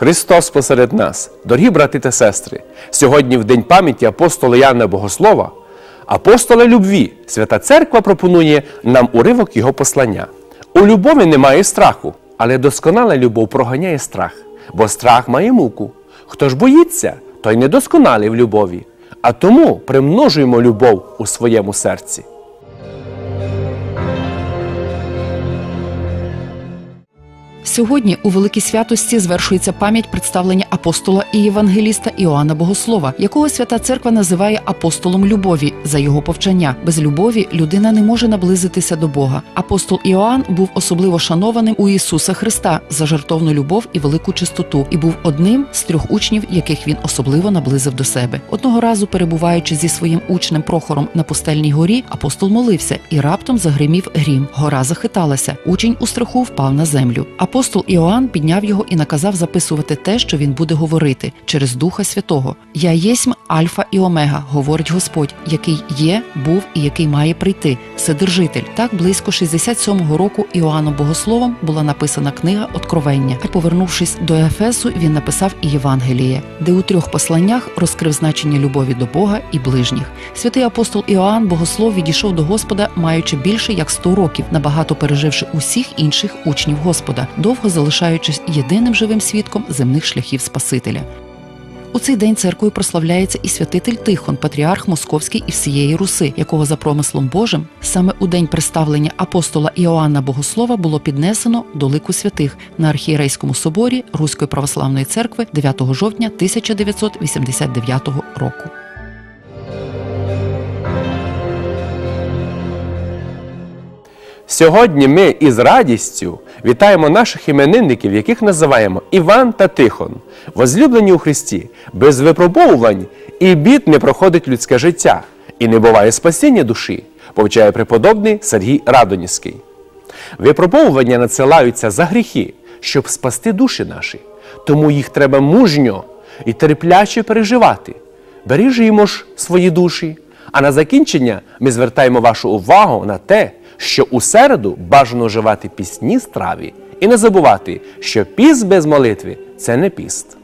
Христос посеред нас, дорогі брати та сестри, сьогодні в день пам'яті апостола Яна Богослова, апостола любві, Свята Церква пропонує нам уривок його послання. У любові немає страху, але досконала любов проганяє страх, бо страх має муку. Хто ж боїться, той недосконалий в любові. А тому примножуємо любов у своєму серці. Сьогодні у великій святості звершується пам'ять представлення апостола і євангеліста Іоанна Богослова, якого свята церква називає апостолом любові за його повчання. Без любові людина не може наблизитися до Бога. Апостол Іоанн був особливо шанованим у Ісуса Христа за жертовну любов і велику чистоту, і був одним з трьох учнів, яких він особливо наблизив до себе. Одного разу, перебуваючи зі своїм учнем Прохором на пустельній горі, апостол молився, і раптом загримів грім. Гора захиталася. Учень у страху впав на землю. Апостол Іоанн підняв його і наказав записувати те, що він буде говорити через Духа Святого. Я єсмь Альфа і Омега, говорить Господь, який є, був і який має прийти. Вседержитель. Так близько 67-го року Іоанном Богословом була написана книга Откровення. А повернувшись до Ефесу, він написав і Євангеліє, де у трьох посланнях розкрив значення любові до Бога і ближніх. Святий апостол Іоанн Богослов відійшов до Господа, маючи більше як 100 років, набагато переживши усіх інших учнів Господа, довго залишаючись єдиним живим свідком земних шляхів Спасителя. У цей день церквою прославляється і святитель Тихон, патріарх Московський і всієї Руси, якого за промислом Божим саме у день представлення апостола Іоанна Богослова було піднесено до лику святих на архієрейському соборі Руської православної церкви 9 жовтня 1989 року. Сьогодні ми із радістю вітаємо наших іменинників, яких називаємо Іван та Тихон, возлюблені у Христі, без випробовувань і бід не проходить людське життя, і не буває спасіння душі, повчає преподобний Сергій Радоніський. Випробовування надсилаються за гріхи, щоб спасти душі наші, тому їх треба мужньо і терпляче переживати. Бережімо ж свої душі. А на закінчення ми звертаємо вашу увагу на те, що у середу бажано вживати пісні страві і не забувати, що піст без молитви це не піст.